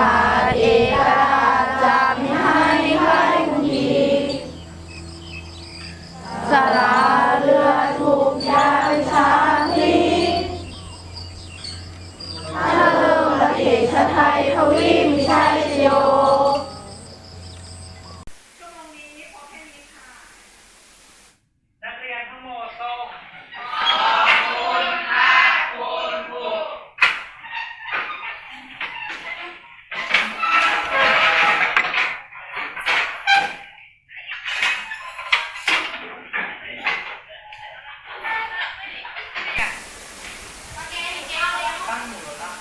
감사합니다. ตั้งหมูแล้ว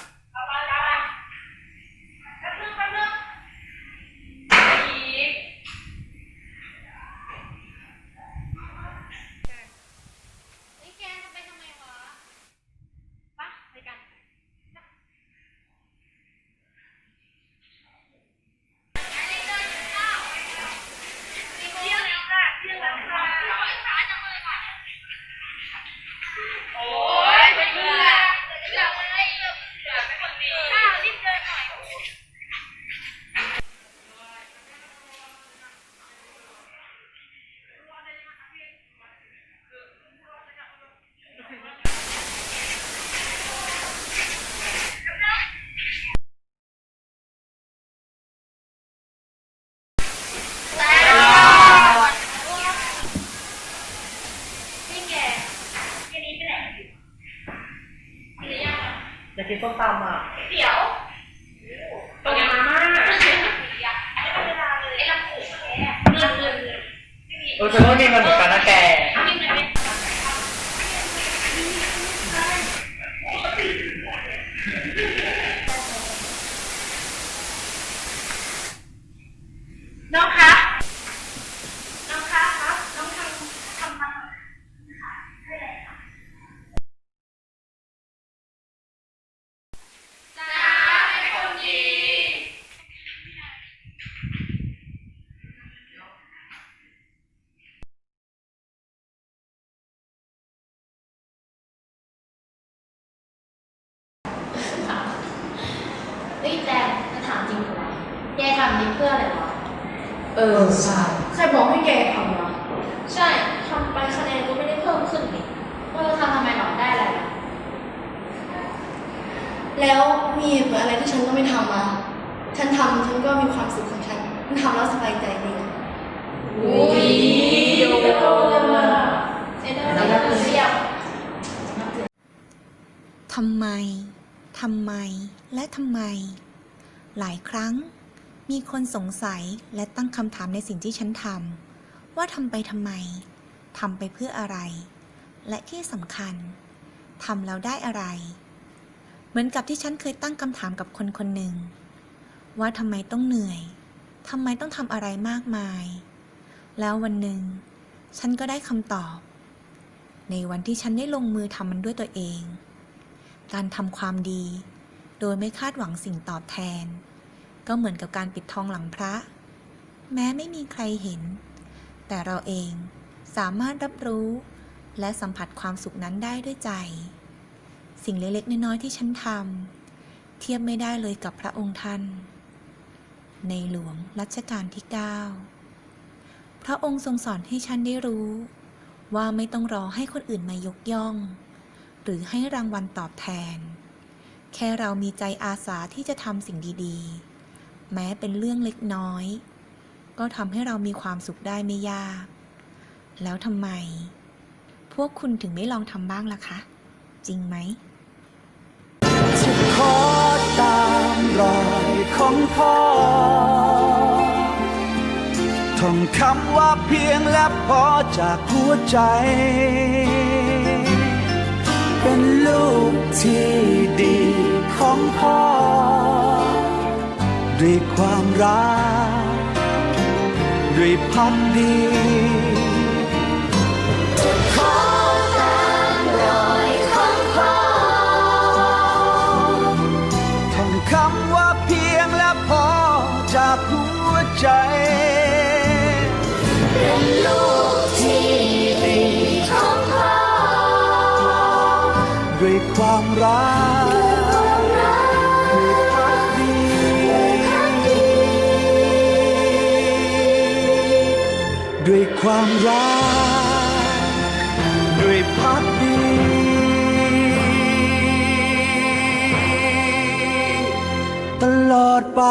เฮ้ยแกจะไปทำไมวะปะไปกัน โอ้ยไม่เชื่อ นี่แกแกนี้ไปไหนอยู่กินหรือยังอะ จะ กินส้มตำอะเดี๋ยวตรงมาม่าไม่ใช่หนักสีอะไอ้เวลาเลยไอ้ลำโพงแกเงินเงินเงินไม่มีเออฉันก็มีเงินเหมือนกันนะแก กินหน่อยไหมน้องคะ น้องคะครับ น้องทำทำมาค่ะได้เลยค่ะจ้าเป็นคนดี เฮ้ยแจนจะถามจริงเหรอแกทำนี้เพื่ออะไรวะ เออใช่ใครบอกให้แกทำวะใช่ทำไปคะแนนก็ไม่ได้เพิ่มขึ้นนี่เออทำทำไมหรอได้อะไรอะแล้วมีเหตุผลอะไรที่ฉันต้องไม่ทำอะ ฉันทำฉันก็มีความสุขของฉันฉันทำแล้วสบายใจดีอุ้ยเดี๋ยวเดี๋ยวเดี๋ยวเดี๋ยวเรียกทำไม ทำไม และทำไม หลายครั้ง มีคนสงสัยและตั้งคำถามในสิ่งที่ฉันทำว่าทำไปทำไมทำไปเพื่ออะไร และที่สำคัญทำแล้วได้อะไร เหมือนกับที่ฉันเคยตั้งคำถามกับคนคนหนึ่ง ว่าทำไมต้องเหนื่อยทำไมต้องทำอะไรมากมาย แล้ววันหนึ่ง ฉันก็ได้คำตอบ ในวันที่ฉันได้ลงมือทำมันด้วยตัวเอง การทำความดี โดยไม่คาดหวังสิ่งตอบแทน ก็เหมือนกับการปิดทองหลังพระ แม้ไม่มีใครเห็น แต่เราเองสามารถรับรู้ และสัมผัสความสุขนั้นได้ด้วยใจ สิ่งเล็กๆน้อยๆที่ฉันทำเทียบไม่ได้เลยกับพระองค์ท่าน ในหลวงรัชกาลที่ 9 พระองค์ทรงสอนให้ฉันได้รู้ ว่าไม่ต้องรอให้คนอื่นมายกย่อง หรือให้รางวัลตอบแทน แค่เรามีใจอาสาที่จะทำสิ่งดี ๆ แม้เป็นเรื่องเล็กน้อย ก็ทำให้เรามีความสุขได้ไม่ยาก แล้วทำไม พวกคุณถึงไม่ลองทำบ้างล่ะคะ จริงไหมจะขอตามรอยของพ่อท่องคำว่าเพียงและพอจากหัวใจ เป็นลูกที่ดีของพ่อ ด้วยความรัก ด้วยพักดีท่องคำว่าเพียงและพอจากหัวใจ เป็นลูกที่ดีของพ่อด้วยความรัก ด้วยความรัก ด้วยพักดี ตลอดไป